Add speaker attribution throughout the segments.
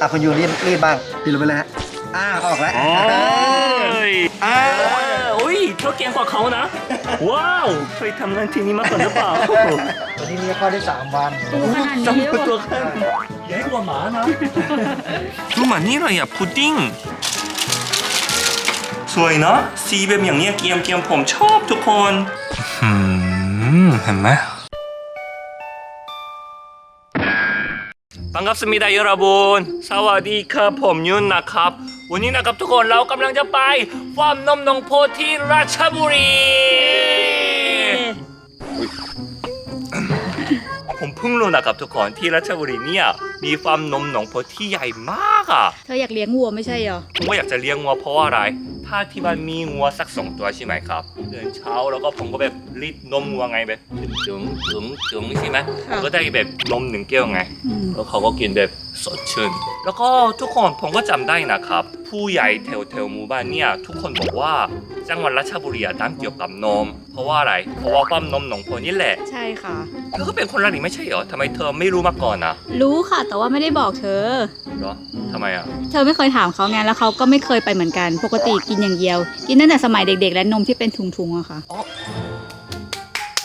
Speaker 1: อะคุณยูรีบรีบบ้างรีบลงไปเลยฮะอ่าออกแล้ว
Speaker 2: โอ้ย
Speaker 1: อ่า
Speaker 2: โอ้ยเธอเก่งกว่าเขานะ ว้าวเคยทำงานที่นี่มาก่อนหรือเปล่า
Speaker 1: วันนี้เนี่ยเข้อได้สามวัน
Speaker 3: ตัวขนาด
Speaker 2: จำ
Speaker 3: นี้
Speaker 2: เป็นตัวขึ้นใหญ่กว่าหมานะดูหมานี่เลยอะพุดดิ้ง สวยเนาะสีแบบอย่างเนี้ยเกียมเกียมผมชอบทุกคนอืมเห็นไหม บังคับสมิดายราบูนสวัสดีครับผมยุ่นนะครับ วันนี้นะครับทุกคนเรากำลังจะไปฟาร์มนมนงโพที่ราชบุรี ผมเพิ่งรู้นะครับทุกคนที่ราชบุรีเนี่ยมีฟาร์มนมหนองโพที่ใหญ่มากอะ
Speaker 3: เธออยากเลี้ยงวัวไม่ใช่เหรอ
Speaker 2: ผมก็อยากจะเลี้ยงวัวเพราะว่าอะไร ถ้าที่บ้านมีงัวสักสองตัวใช่ไหมครับเดินเช้าแล้วก็ผมก็แบบรีดนมงัวไงแบบจุ๋งจุ๋งจุ๋งใช่ไหม
Speaker 3: ค่ะ
Speaker 2: ก็ได้แบบนมหนึ่งแก้วไง
Speaker 3: อืม
Speaker 2: แล้วเขาก็กินแบบสดชื่น แล้วก็ทุกคนผมก็จำได้นะครับ ผู้ใหญ่แถวแถวๆหมู่บ้านเนี่ยทุกคนบอกว่าจังหวัดราชบุรีอะดังเกี่ยวกับนม เพราะว่าอะไร เพราะว่าปั๊มนมหนองโพนี่แหละ
Speaker 3: ใช่ค่ะ
Speaker 2: เธอก็เป็นคนราชบุรีไม่ใช่เหรอทำไมเธอไม่รู้มาก่อนอะ
Speaker 3: รู้ค่ะ แต่ว่าไม่ได้บอกเธอ
Speaker 2: เหรอทำไมอะ
Speaker 3: เธอไม่เคยถามเขาไงแล้วเขาก็ไม่เคยไปเหมือนกัน ปกติกินอย่างเดียว กินตั้งแต่สมัยเด็ก ๆ และนมที่เป็นถุงๆอะค่ะ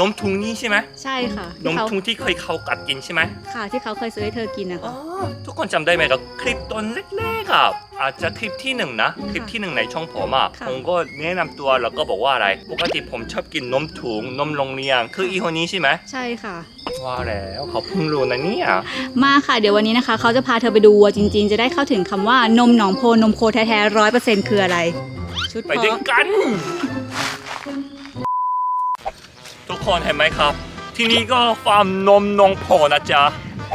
Speaker 2: นมทุงนี่ใช่ไหม
Speaker 3: ใช่ค่ะ
Speaker 2: น
Speaker 3: ที่
Speaker 2: ม
Speaker 3: เขา
Speaker 2: ทุงที่เคยเขากัดกินใช่ไหม
Speaker 3: ค่ะที่เขาเคยซื้อให้เธอกินนะ
Speaker 2: อ๋
Speaker 3: คะ
Speaker 2: อทุกคนจำได้ไหมกับคลิปตอนเล็กๆอะอาจจะคลิปที่หนึ่งนะ คลิปที่หนึ่งในช่องผมอะ
Speaker 3: ค่ะ
Speaker 2: ผมก็แนะนำตัวแล้วก็บอกว่าอะไร ปกติผมชอบกินนมถุงนมโรงเรียนคืออีโฮนี้ใช่ไหม
Speaker 3: ใช่ค่ะ
Speaker 2: ว่าแล้วเขาเพิ่งรู้นะเนี่ย
Speaker 3: มาค่ะเดี๋ยววันนี้นะคะ เขาจะพาเธอไปดูวัวจริง ๆ จะได้เข้าถึงคำว่านมหนองโพนมโคแท้ๆร้อยเปอร์เซ็นต์คืออะไร ชุด
Speaker 2: ไป
Speaker 3: เพ
Speaker 2: ด้วยาะกัน ทุกคนเห็นไหมครับ ที่นี่ก็ฟาร์มนมนองโพนะจ๊ะ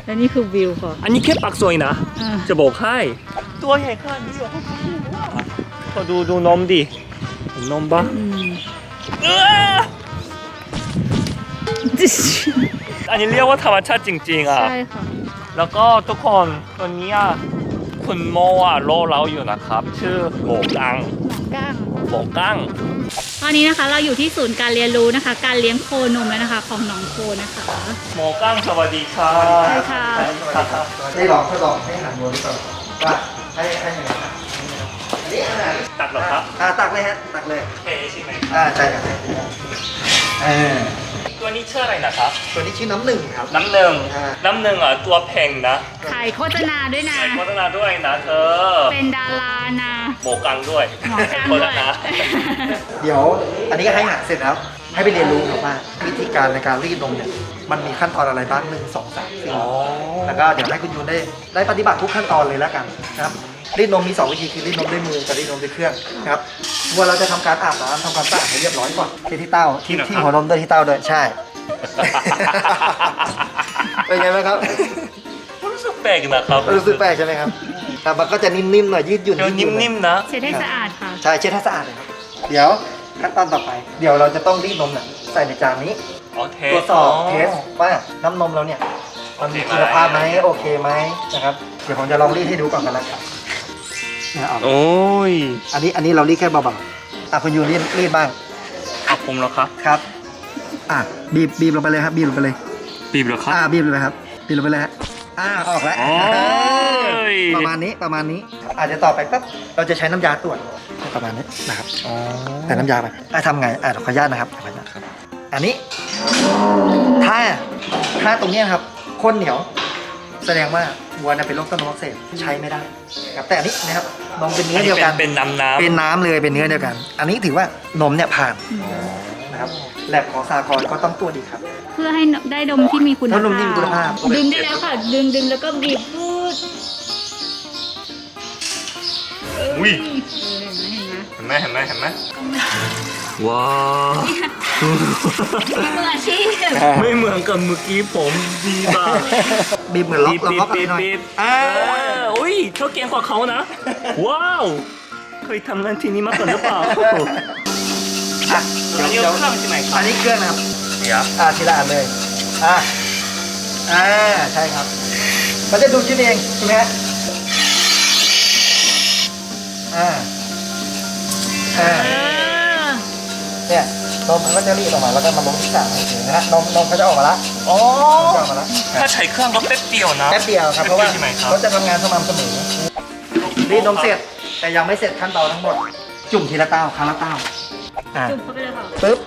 Speaker 3: และนี่คือวิวค่ะ
Speaker 2: อันนี้แค่ปากซอยนะ
Speaker 3: อ่า
Speaker 2: จะบอกให้ ตัวใหญ่ขนาดนี้เหรอพอดูดูนมดิเห็นนมปะ
Speaker 3: อืม
Speaker 2: เอ้ออันนี้เรียกว่าธรรมชาติจริง ๆ อะ
Speaker 3: ใช่ค่ะ
Speaker 2: แล้วก็ทุกคนตัวเนี้ยคุณโมอะโลเราอยู่นะครับ ชื่อโบกัง
Speaker 3: หนอง ก้าง
Speaker 2: โบกัง
Speaker 3: ตอนนี้นะคะเราอยู่ที่ศูนย์การเรียนรู้นะคะ การเลี้ยงโคนมแล้วนะคะ ของหนองโคนะคะ
Speaker 2: โมกังสวัสดีครับ
Speaker 3: ใช่ค่ะ
Speaker 1: ได้ลองทดลองให้อาหารวัวดูก่อนว่าให้ให้ยังไงครับอันนี้อาหาร
Speaker 2: ตักเหรอครับ
Speaker 1: อ่าตักเลยฮะตักเลย
Speaker 2: เทใช่ไหม
Speaker 1: อ่าใช่ครับเออ
Speaker 2: ตัวนี้ชื่ออะไรนะครับ
Speaker 1: ตัวนี้ชื่อน้ำหนึ่งครับ
Speaker 2: น้ำหนึ่ง
Speaker 1: อ่า
Speaker 2: น้ำหนึ่งอะตัวแพงนะ
Speaker 3: ขายโฆษณาด้วยนะ
Speaker 2: ใส่โฆษณาด้วยนะเธอ
Speaker 3: เป็นดารานะ
Speaker 2: โบกังด้วย
Speaker 3: หมอกัง
Speaker 2: โฆ
Speaker 3: ด้
Speaker 2: ษ
Speaker 3: วย
Speaker 2: ณา
Speaker 1: เดี๋ยวอันนี้ก็ให้อาหารเสร็จแล้ว ให้ไปเรียนรู้ครับว่าวิธีการในการรีดนมเนี่ยมันมีขั้นตอนอะไรบ้างหนึ่งสองสามสี่
Speaker 2: อ๋อ
Speaker 1: แล้วก็เดี๋ยวให้คุณยูนได้ได้ปฏิบัติทุกขั้นตอนเลยแล้วกันนะครับรีดนมมีสองวิธีคือรีดนมด้วยมือกับรีดนมด้วยเครื่องนะครับวัวเราจะทำการอาบน้ำทำความสะอาดให้เรียบร้อยก่อนที่ที่เต้าที่ที่หัวนมด้วยที่เต้าด้วยใช่ เป็นไงไหมครับ
Speaker 2: รู้สึกแปลกนะครับ
Speaker 1: รู้สึกแปลกใช่ไหมครับแต่มันก็จะนิ่มๆหน่อยยืดหยุ่น
Speaker 2: เดี๋ยว
Speaker 1: ยืดหยุ่น
Speaker 2: นิ่มๆนะ
Speaker 3: เช็ดให้สะอาดค่ะ
Speaker 1: ใช่เช็ดให้สะอาดเลยครับ เดี๋ยวขั้นตอนต่อไป เดี๋ยวเราจะต้องรีดนมเนี่ยใส่ในจานนี้
Speaker 2: อ๋อเท
Speaker 1: ตรวจสอบเทสว่าน้ำนมเราเนี่ย มันมีคุณภาพไหมโอเคไหมนะครับเดี๋ยวผมจะลองรีดให้ดูก่อนกันแล้วกันนะเอา
Speaker 2: โอ้ย
Speaker 1: อันนี้อันนี้เรารีดแค่เบาๆอะคุณยูรีดรีดบ้าง
Speaker 2: เอาผมเหรอครับ
Speaker 1: ครับ อะบีบบีบลงไปเลยครับบีบลงไปเลย
Speaker 2: บีบเหรอครับ
Speaker 1: อ่าบีบลงไปครับบีบลงไปเลยฮะอ่าออกแล้ว
Speaker 2: โอ้ย
Speaker 1: ประมาณนี้ประมาณนี้ อาจจะต่อไปปั๊บเราจะใช้น้ำยาตรวจประมาณนี้นะครับ
Speaker 2: อ๋อ
Speaker 1: ใส่น้ำยาไปอะทำไงอะขออนุญาตนะครับขออนุญาตครับ อันนี้ ถ้าถ้าตรงเนี้ยครับ ข้นเหนียว แสดงว่าวัวน่ะเป็นโรคต้นนมอักเสบใช้ไม่ได้ครับแต่อันนี้นะครับนมเป็นเนื้อเดียวกัน
Speaker 2: เป็นน้ำน้ำ
Speaker 1: เป็นน้ำเลยเป็นเนื้อเดียวกัน อันนี้ถือว่านมเนี่ยผ่านนะครับแลบของสากรก็ต้องตรวจอีกครับ
Speaker 3: เพื่อให้ได้นมที่มีคุณ
Speaker 1: ถ้า
Speaker 3: ภาพ
Speaker 1: นมที่มีคุณภาพ
Speaker 3: ดึงได้แล้วค่ะ ดึงดึงแล้วก็บีบพูด
Speaker 2: อุ้ย
Speaker 3: เห็นไหมเห็นไหม
Speaker 2: เห็นไหมเห็นไหมเห็นไหม ว้าว
Speaker 3: มืออาชีพ
Speaker 2: ไม่เหมือนกับเมื่อกี้ผมดีบ้าง
Speaker 1: บีบเหมือนล็อกเราล็อกอะไรหน่อย
Speaker 2: บีบ
Speaker 1: อ่า
Speaker 2: เอุ้ยเธอเก่งกว่าเขานะ ว้าว เคยทำงานที่นี่มาก่อนหรือเปล่า
Speaker 1: อะ
Speaker 2: อันนี้
Speaker 1: เดี๋ยว
Speaker 2: เครื่องใช่ไหมครั
Speaker 1: อั
Speaker 2: บ
Speaker 1: นนี้เครื่องนะครับ
Speaker 2: เดี๋ยว
Speaker 1: อ่าทีละอันเลยอ่าอ่าใช่ครับ มันจะดูดขึ้นเองใช่ไหมฮะอ่าอ่า
Speaker 3: เออ
Speaker 1: เนี่ยนมมันก็จะรีดออกมาแล้วก็มาลงที่กลางเห็นไหมฮะนมนมก็จะออกมาละ
Speaker 2: อ๋อ น
Speaker 1: มจะออกมาละ
Speaker 2: ไหนถ้าใช้เครื่องก็แป๊บเดียวนะ
Speaker 1: แป๊บเดียวครับเพราะว่า
Speaker 2: ใช่ไหมครับ
Speaker 1: เขาจะทำงานสม่ำเสมอรีดนมเสร็จแต่ยังไม่เสร็จขั้นตอนทั้งหมด จุ่มทีละเต้าครั้งละเต้าอ่า
Speaker 3: จุ่มเข้าไปเลยค่ะ
Speaker 1: ปึ๊บ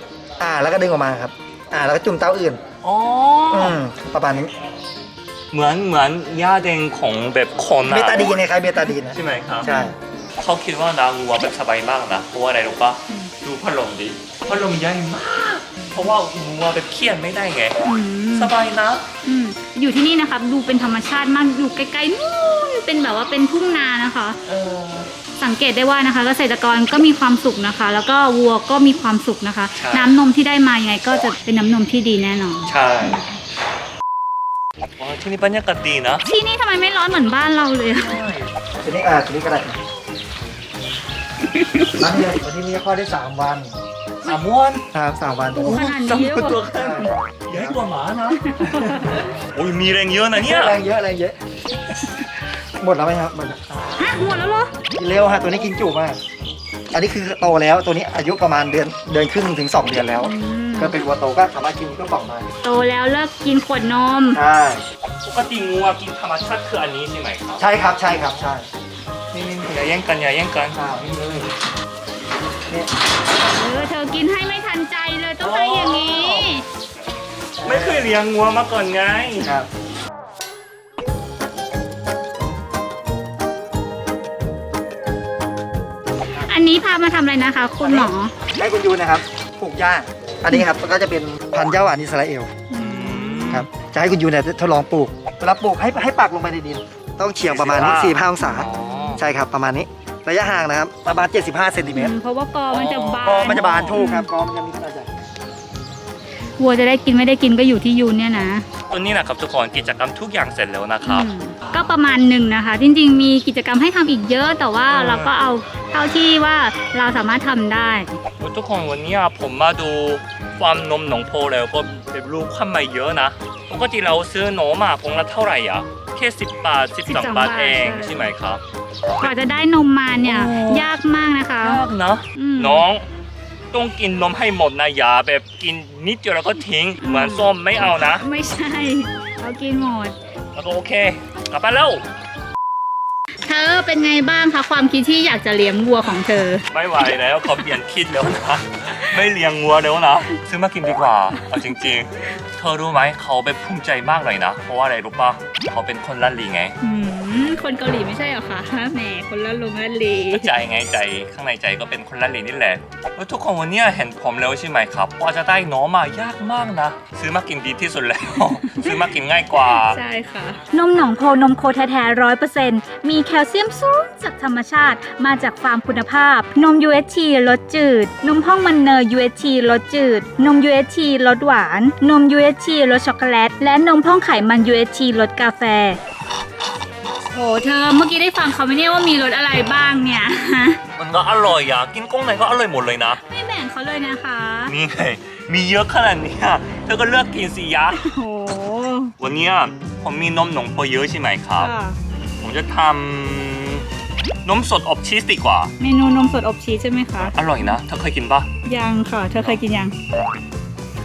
Speaker 1: อ่าแล้วก็ดึงออกมาครับ อ่าแล้วก็จุ่มเต้าอื่น
Speaker 2: อ๋ออ
Speaker 1: อืมประมาณนี้
Speaker 2: เหมือนเหมือนยาแดงของแบบคนอะ
Speaker 1: เบตาดีนนะครับเบตาดีนนะ
Speaker 2: ใช่ไหมครับ
Speaker 1: ใช่
Speaker 2: เขาคิดว่านางวัวแบบสบายมากนะเพราะว่าอะไรรู้ปะ ดูพัดลมดิพัดลมใหญ่มาก เพราะว่าวัวแบบเครียดไม่ได้ไง
Speaker 3: อืม
Speaker 2: สบายนะ
Speaker 3: อืมอยู่ที่นี่นะคะดูเป็นธรรมชาติมากอยู่ไกลๆนู่นเป็นแบบว่าเป็นทุ่งนานะคะ
Speaker 2: เออ
Speaker 3: สังเกตได้ว่านะคะเกษตรกรก็มีความสุขนะคะ แล้วก็วัวก็มีความสุขนะคะ
Speaker 2: ใช่
Speaker 3: น้ำนมที่ได้มายังไงก็จะเป็นน้ำนมที่ดีแน่นอน
Speaker 2: ใช่ว้าวที่นี่บรรยากาศดีนะ
Speaker 3: ที่นี่ทำไมไม่ร้อนเหมือนบ้านเราเลยอะ
Speaker 1: ทีนี้อ่าทีนี้ก็ได้ นัดเดียววันที่นี้คลอดได้สามวัน
Speaker 2: สามวัน
Speaker 1: ครับสามวัน
Speaker 3: โอ้ขนาด
Speaker 2: สาม
Speaker 3: นี้
Speaker 2: วัน
Speaker 3: เล
Speaker 2: ตัวยข้างใหญ่กว่าหมานะโอ้ยมีแรงเยอะนะเนี่ย
Speaker 1: แรงเยอะแรงเยอะ หมดแล้วไหมครับหมดแล้ว
Speaker 3: ฮะหมดแล้วเหรอ
Speaker 1: กินเร็วฮะตัวนี้กินจุมาก อันนี้คือโตแล้วตัวนี้อายุประมาณเดือนเดือนครึ่งถึงสองเดือนแล้ว
Speaker 3: อืม
Speaker 1: ก็เป็นวัวโตก็สามารถกินก็ปล่องได้
Speaker 3: โตแล้วเลิกกินขวดนม
Speaker 1: ใช่
Speaker 2: ปกติงัวกินธรรมชาติคืออันนี้ใช่ไหมครับ
Speaker 1: ใช่ครับใช่ครับใช่
Speaker 2: นี่นี่อย่าแย่งกันอย่าแย่งกัน
Speaker 1: ข้าวนี่ เลยเนี่ย
Speaker 3: เออเธอกินให้ไม่ทันใจเลยต้องให้อย่างนี้
Speaker 2: ไม่เคยเลี้ยงงัวมาก่อนไง
Speaker 1: ครับ
Speaker 3: อันนี้พามาทำอะไรนะคะ คุณหมอ
Speaker 1: ให้คุณยูนะครับปลูกหญ้าอันนี้ครับก็จะเป็นพันธุ์หญ้าหวานอิสราเอลครับจะให้คุณยูเนี่ยทดลองปลูกเวลาปลูกให้ให้ปักลงไปในดิน ต้องเฉียงประมาณ
Speaker 2: 45
Speaker 1: 45องศา
Speaker 2: อ๋อ
Speaker 1: ใช่ครับประมาณนี้ ระยะห่างนะครับประมาณ 75เซนติเมตร
Speaker 3: เพราะว่ากอมันจะบาน
Speaker 1: กอมันจะบานถูกครับกอมันจะมีขนาดใหญ่
Speaker 3: วัวจะได้กินไม่ได้กินก็อยู่ที่ยูนเนี่ยนะ
Speaker 2: ตัวนี้นะครับทุกคนกิจกรรมทุกอย่างเสร็จแล้วนะครับ
Speaker 3: อืมก็ประมาณหนึ่งนะคะ จริงๆ มีกิจกรรมให้ทำอีกเยอะแต่ว่า
Speaker 2: เออ
Speaker 3: เราก็เอาเท่าที่ว่าเราสามารถทำได้
Speaker 2: ทุกคนวันนี้ผมมาดูฟาร์มนมหนองโพแล้วก็แบบรู้ความใหม่เยอะนะปกติเราซื้อนมอะกงละเท่าไหร่อะแค่สิบบาทสิบสอง
Speaker 3: 12
Speaker 2: บาทเอง
Speaker 3: ใช่
Speaker 2: ใช่ไหมครับ
Speaker 3: กว่าจะได้นมมาเนี่ย
Speaker 2: โอ้
Speaker 3: ยากมากนะคะ
Speaker 2: ยากนะ
Speaker 3: อืม
Speaker 2: น้องต้องกินนมให้หมดนะอย่าแบบกินนิดเดียวแล้วก็ทิ้งเหมือนส้มไม่เอานะ
Speaker 3: ไม่ใช่ เรากินหมด
Speaker 2: แล้วก็โอเคกลับไปแล้ว
Speaker 3: เธอเป็นไงบ้างคะความคิดที่อยากจะเลี้ยงวัวของเธอ
Speaker 2: ไม่ไหวแล้วเขาเปลี่ยนคิดแล้วนะ ไม่เลี้ยงวัวแล้วนะซื้อมากินดีกว่าเอาจริง ๆ เธอรู้ไหมเขาเป็นภูมิใจมากเลยนะ เพราะว่าอะไรรู้ปะเขาเป็นคนลันลีไง
Speaker 3: อืม คนเกาหลีไม่ใช่เหรอคะแหมคนละลงละเล
Speaker 2: ใจไงใจข้างในใจก็เป็นคนลันลีนี่แหละแล้วทุกคนวันนี้เห็นผมแล้วใช่ไหมครับว่าจะได้น้องมายากมากนะ ซื้อมากินดีที่สุดแล้ว ซื้อมากินง่ายกว่า
Speaker 3: ใช่ค่ะ นมหนองโพนมโคแท้ๆร้อยเปอร์เซ็นต์มีแคลเซียมสูงจากธรรมชาติ มาจากฟาร์มคุณภาพ นม UHT รสจืด นมห้องมันเนย UHT รสจืด นม UHT รสหวาน นม UHT รสช็อกโกแลต และนมห้องไขมัน UHT รสกาแฟ โหเธอเมื่อกี้ได้ฟังเขาไหมเนี่ยว่ามีรสอะไรบ้างเนี่ย
Speaker 2: มันก็อร่อยอะ กินกล้องไหนก็อร่อยหมดเลยนะ
Speaker 3: ไม่แบ่งเขาเลยนะคะ
Speaker 2: นี่ไง มีเยอะขนาดเนี้ยเธอก็เลือกกินสิยะ
Speaker 3: โห
Speaker 2: วันเนี้ยผมมีนมหนองโพเยอะใช่ไหมครับ
Speaker 3: ค่ะ
Speaker 2: ผมจะทำนมสดอบชีสดีกว่า
Speaker 3: เมนูนมสดอบชีสใช่ไหมคะ
Speaker 2: อร่อยนะ เธอเคยกินปะ
Speaker 3: ยังค่ะ เธอเคยกินยัง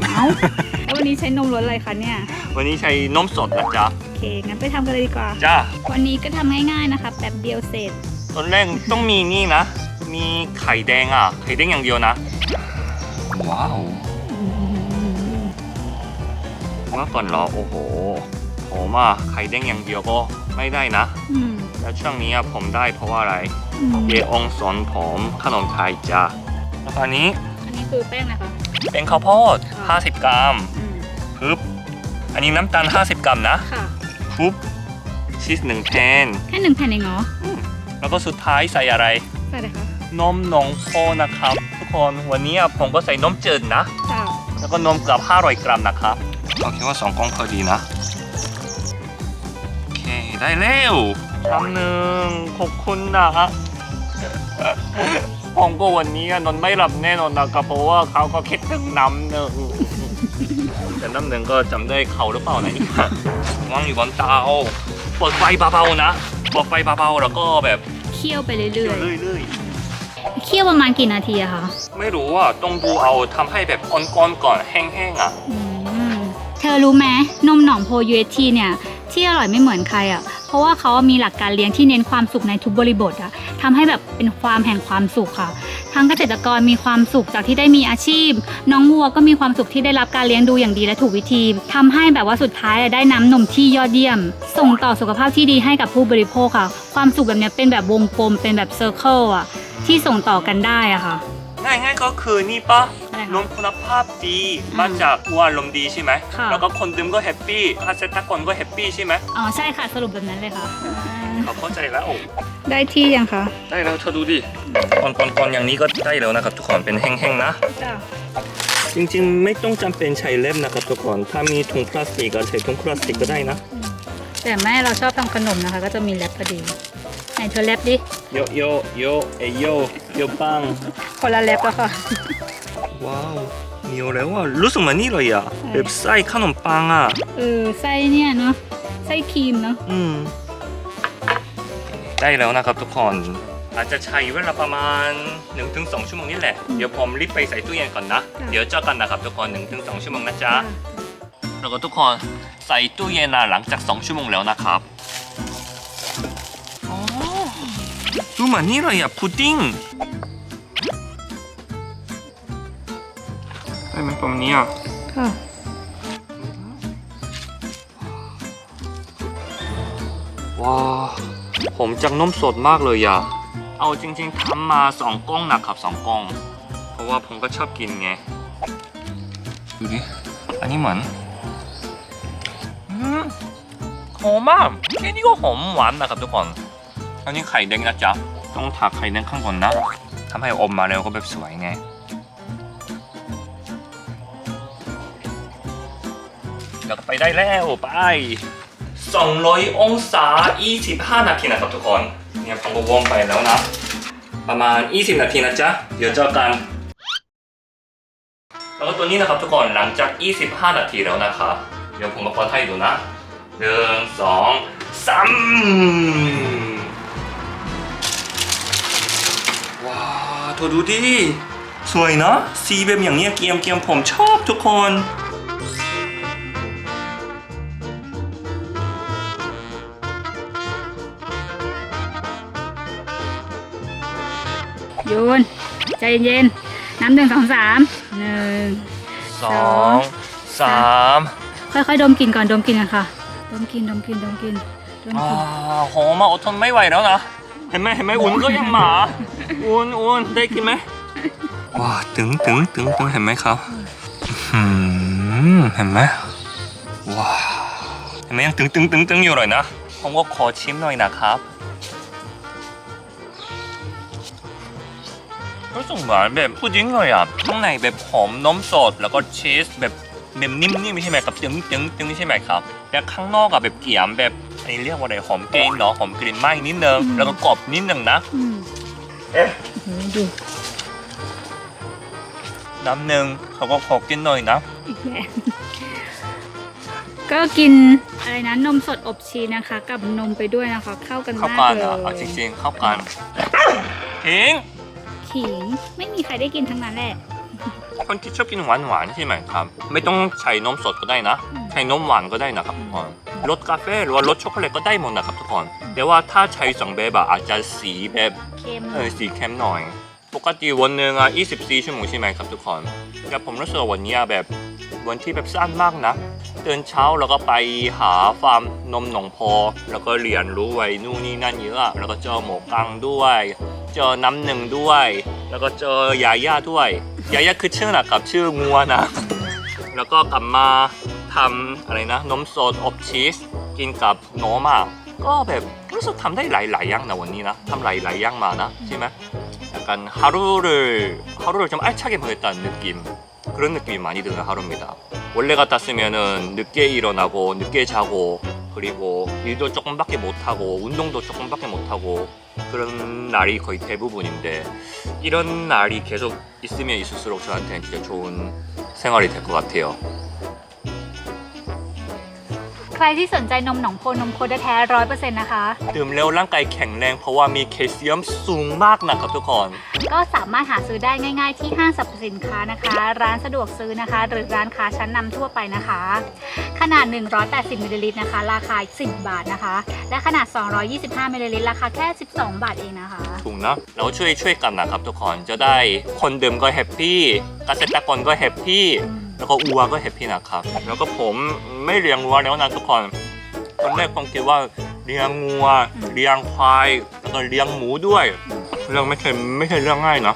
Speaker 3: เอ้าแล้ ววันนี้ใช้นมรสอะไรคะเนี่ย
Speaker 2: วันนี้ใช้นมสดนะจ๊ะ
Speaker 3: โอเค งั้นไปทำกันเลยดีกว่า
Speaker 2: จ้า
Speaker 3: วันนี้ก็ทำง่ายๆนะคะแป๊บเดียวเสร็จ
Speaker 2: ตอนแรกต้องมีนี่นะ มีไข่แดงอะ ไข่แดงอย่างเดียวนะ ว้าวว่าก่อนเหรอ โอ้โหหอมอะไข่แดงอย่างเดียวก็ไม่ได้นะ
Speaker 3: อืม
Speaker 2: แล้วช่วงนี้อะผมได้เพราะว่าอะไร
Speaker 3: อืม
Speaker 2: เยองสอนผมขนมไทยจ้าแล้วตอนนี้
Speaker 3: อันนี้คือแป้งนะคะ
Speaker 2: เป็นข้าวโพด
Speaker 3: ค่ะ
Speaker 2: 50 กรัม
Speaker 3: อืม
Speaker 2: ปึ๊บอันนี้น้ำตาล 50 กรัมนะ
Speaker 3: ค่ะ
Speaker 2: ปุ๊บชีสหนึ่งแผ่น
Speaker 3: แค่หนึ่งแผ่นเองเหรอ
Speaker 2: แล้วก็สุดท้ายใส่อะไร
Speaker 3: ใส่เลยคะ
Speaker 2: นมหนองโพนะครับ ทุกคนวันนี้ผมก็ใส่นมจืดนะ
Speaker 3: จ้า
Speaker 2: แล้วก็นมเกือบ500 กรัมนะครับเราคิดว่า2กล่องพอดีนะ โอเค ได้แล้วคำหนึ่งขอบคุณนะผมก็วันนี้นอนไม่หลับแน่นอนนะครับเพราะว่าเขาก็คิดถึงน้ำหนึ่ง แต่น้ำหนึ่งก็จำได้เขาหรือเปล่านะเนี่ยวางอยู่บนเตาเปิดไฟเบาๆนะเปิดไฟเบาๆแล้วก็แบบ
Speaker 3: เคี่ยวไป
Speaker 2: เรื่
Speaker 3: เรื่อย
Speaker 2: อย
Speaker 3: ๆเคี่ยวประมาณกี่นาทีอะคะ
Speaker 2: ๆไม่รู้อะต้องดูเอาทำให้แบบอ่อนๆก่อนแห้งๆอะ
Speaker 3: อืมเธอรู้ไหมนมหนองโพ UHT เนี่ยที่อร่อยไม่เหมือนใครอะ่ะ เพราะว่าเขามีหลักการเลี้ยงที่เน้นความสุขในทุกบริบทอะทำให้แบบเป็นความแห่งความสุขค่ะ ทั้งเกษตรกรมีความสุขจากที่ได้มีอาชีพ น้องวัวก็มีความสุขที่ได้รับการเลี้ยงดูอย่างดีและถูกวิธีทำให้แบบว่าสุดท้ายอะได้น้ำนมที่ยอดเยี่ยม ส่งต่อสุขภาพที่ดีให้กับผู้บริโภคค่ะ ความสุขแบบนี้เป็นแบบวงกลมเป็นแบบเซอร์เคิลอะที่ส่งต่อกันได้อะค่ะ
Speaker 2: ง่ายๆก็คือนี่ปะ
Speaker 3: อะไรคะ
Speaker 2: นมคุณภาพดีมาจากวัวลมณ์ดีใช่ไหม
Speaker 3: ค่ะ
Speaker 2: แล้วก็คนดื่มก็แฮปปี้เกษตรกรก็แฮปปี้ใช่ไหม
Speaker 3: อ๋อใช่ค่ะสรุปแบบนั้นเลยค่ะ
Speaker 2: เขาเข้าใจแล้ว
Speaker 3: ได้ที่ยังคะ
Speaker 2: ได้แล้วเธอดูดิตอนตอนตอนอย่างนี้ก็ได้แล้วนะครับทุกคนเป็นแห้งๆนะ
Speaker 3: จ้า
Speaker 2: จริงๆ ไม่ต้องจำเป็นใช้เล็บนะครับทุกคนถ้ามีถุงพลาสติกก็ใช้ถุงพลาสติกก็ได้นะ
Speaker 3: แต่แม่เราชอบทำขนมนะคะ ก็จะมีแรปพอดีไหนเธอแรปดิ
Speaker 2: โยโยโยเอยโยโยปัง
Speaker 3: คนละแรปแล้วค่ะ
Speaker 2: ว้าวเหนียวแล้วอะรู้สึกเหมือนนี่เลยอะ
Speaker 3: ใช่
Speaker 2: แบบไส้ขนมปังอะ
Speaker 3: เออไส้เนี่ยเนาะไส้ครีมเนาะ
Speaker 2: อืม ได้แล้วนะครับทุกคน อาจจะใช้เวลาประมาณ 1-2 ชั่วโมงนี่แหละ เดี๋ยวผมรีบไปใส่ตู้เย็นก่อนนะ เดี๋ยวเจอกันนะครับทุกคน 1-2 ชั่วโมงนะจ๊ะ แล้วก็ทุกคนใส่ตู้เย็นนะหลังจาก 2 ชั่วโมงแล้วนะครับอ๋อดูเหมือนนี่เลยอะพุดดิ้ง ได้ไหมประมาณนี้อะ
Speaker 3: ค่ะ
Speaker 2: ว้าผมจากนมสดมากเลยอะ เอาจริงๆทำมาสองกล้องนะครับสองกล้อง เพราะว่าผมก็ชอบกินไง ดูดิ อันนี้เหมือนอืมหอมมากแค่นี้ก็หอมหวานนะครับทุกคน อันนี้ไข่แดงนะจ๊ะ ต้องถากไข่แดงข้างบนนะทำให้อมมาแล้วก็แบบสวยไง แล้วก็ไปได้แล้วไป 200 องศา 25 นาทีนะครับทุกคน เนี่ยผมก็วงไปแล้วนะ ประมาณ 20 นาทีนะจ๊ะ เดี๋ยวเจอกัน แล้วก็ตัวนี้นะครับทุกคนหลังจาก 25 นาทีแล้วนะคะเดี๋ยวผมมาเปิดให้ดูนะหนึ่งสองสามว้าวเธอดูดิ สวยเนาะสีแบบอย่างเนี้ยเกียมเกียมผมชอบทุกคน
Speaker 3: ยูนใจเย็นๆน้ำหนึ่งสองสามหนึ่ง
Speaker 2: สองสาม
Speaker 3: ค่อยๆ ดมกลิ่นก่อนดมกลิ่นกันค่ะ ดมกลิ่นดมกลิ่นดมกลิ่นดม
Speaker 2: อ่าก
Speaker 3: ลิ่น
Speaker 2: หอมมากอดทนไม่ไหวแล้วนะเห็นไหมเห็นไหมอุ่นก็ยังหมาอุ่นอุ่นได้กินไหมว้าตึงตึงตึงตึงเห็นไหมครับอืมเห็นไหมว้าวเห็นไหมยังตึงตึงตึงตึงอยู่เลยนะผมก็ขอชิมหน่อยนะครับ รู้สึกเหมือนแบบพูดจริงเลยอะข้างในแบบหอมนมสดแล้วก็ชีสแบบแบบนิ่มๆใช่ไหมครับตึงตึงตึงใช่ไหมครับแล้วข้างนอกอะแบบเกี่ยมแบบอันนี้เรียกว่าอะไรหอมกลิ่นเนาะหอมกลิ่นไหม้นิดนึงแล้วก็กรอบนิดนึงนะ
Speaker 3: อืม
Speaker 2: เอ๊ะ
Speaker 3: โอ้โหดู
Speaker 2: น้ำหนึ่งเขาก็ขอกินหน่อยนะ
Speaker 3: อีกแล้วก็กินอะไรนะนมสดอบชีสนะคะ กับนมไปด้วยนะคะ เข้ากัน
Speaker 2: เข้ามา
Speaker 3: ก
Speaker 2: กัน
Speaker 3: เล
Speaker 2: อะเอา
Speaker 3: ย
Speaker 2: จริงๆเข้ากันทิ้ง
Speaker 3: ขิง ไม่มีใครได้กินทั้งนั้นแหละ
Speaker 2: คนที่ชอบกินหวานหวานๆใช่ไหมครับ ไม่ต้องใช้นมสดก็ได้นะ
Speaker 3: อืม
Speaker 2: ใช้นมหวานก็ได้นะครับทุกคนรสกาแฟหรือว่ารสช็อกโกแลตก็ได้หมดนะครับทุกคนแต่ว่าถ้าใช้สองแบบอะอาจจะสีแบบ
Speaker 3: เค็ม
Speaker 2: เออสีเข้มหน่อย ปกติวันหนึ่งอะ24 ชั่วโมงใช่ไหมครับทุกคนแต่ผมรู้สึกว่าวันเนี้ยแบบวันที่แบบสั้นมากนะตื่นเช้าแล้วก็ไปหาฟาร์มนมหนองพอ แล้วก็เรียนรู้ไว้นู่นนี่นั่นเยอะอะแล้วก็เจอหมอกังด้วย เจอน้ำหนึ่งด้วย แล้วก็เจอยาย่าด้วย ยาย่าคือชื่อนะครับชื่องัวนะ แล้วก็กลับมาทำอะไรนะ นมสดอบชีสกินกับโนมา ก็แบบรู้สึกทำได้หลายๆอย่างนะวันนี้นะทำหลายๆอย่างมานะใช่ไหม약간 하루를 하루를 좀 알차게 보냈다는 느낌 그런 느낌이 많이 드는 하루입니다. 원래 같았으면은 늦게 일어나고 늦게 자고 그리고 일도 조금밖에 못 하고 운동도 조금밖에 못 하고 그런 날이 거의 대부분인데 이런 날이 계속 있으면 있을수록 저한테는 진짜 좋은 생활이 될 것 같아요.
Speaker 3: ใครที่สนใจนมหนองโพนมโคแท้ร้อยเปอร์เซ็นต์นะคะ
Speaker 2: ดื่มแล้วร่างกายแข็งแรงเพราะว่ามีแคลเซียมสูงมากนะครับทุกคน
Speaker 3: ก็สามารถหาซื้อได้ง่าย ๆ ที่ห้างสรรพสินค้านะคะ ร้านสะดวกซื้อนะคะ หรือร้านค้าชั้นนำทั่วไปนะคะ ขนาด 180มิลลิลิตรนะคะ ราคา 10 บาทนะคะ และขนาด 225มิลลิลิตรราคาแค่ 12 บาทเองนะคะ
Speaker 2: ถูกนะ เราช่วยช่วยกันนะครับทุกคนจะได้คนดื่มก็แฮปปี้เกษตรกรก็แฮปปี้ แล้วก็อัวก็เฮปปี้นะครับ แล้วก็ผมไม่เลี้ยงวัวแล้วนะทุกคนตอนแรกผมคิดว่าเลี้ยงงัวเลี้ยงควายแล้วก็เลี้ยงหมูด้วย เรื่องไม่ใช่ไม่ใช่เรื่องง่ายนะ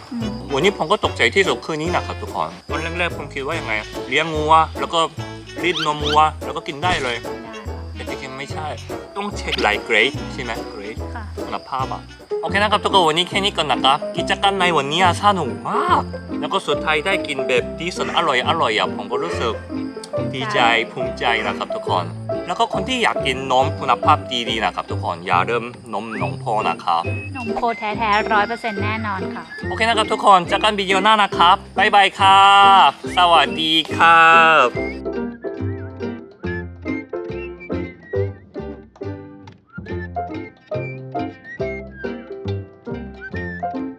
Speaker 2: วันนี้ผมก็ตกใจที่สุดคือนี้นะครับทุกคนตอนแรกๆผมคิดว่ายังไง เลี้ยงงัวแล้วก็รีดนมวัวแล้วก็กินได้เลย แต่จริงๆไม่ใช่ ต้องเช็คหลายเกรดใช่ไหมเกรด
Speaker 3: ค่ะ
Speaker 2: คุณภาพอะ โอเคนะครับทุกคนวันนี้แค่นี้ก่อนนะครับ กิจกรรมในวันนี้สนุกมาก แล้วก็สุดท้ายได้กินแบบที่สุดอร่อยอร่อยอะผมก็รู้สึกดีใจภูมิใจนะครับทุกคน แล้วก็คนที่อยากกินนมคุณภาพดีๆนะครับทุกคนอย่าเริ่มนมหนองโพนะครับ
Speaker 3: นมโคแท้ร้อยเปอร์เซ็นต์แน่นอนค่ะ
Speaker 2: โอเคนะครับทุกคนเจอกันวิดีโอหน้านะครับบ๊ายบายครับ สวัสดีครับ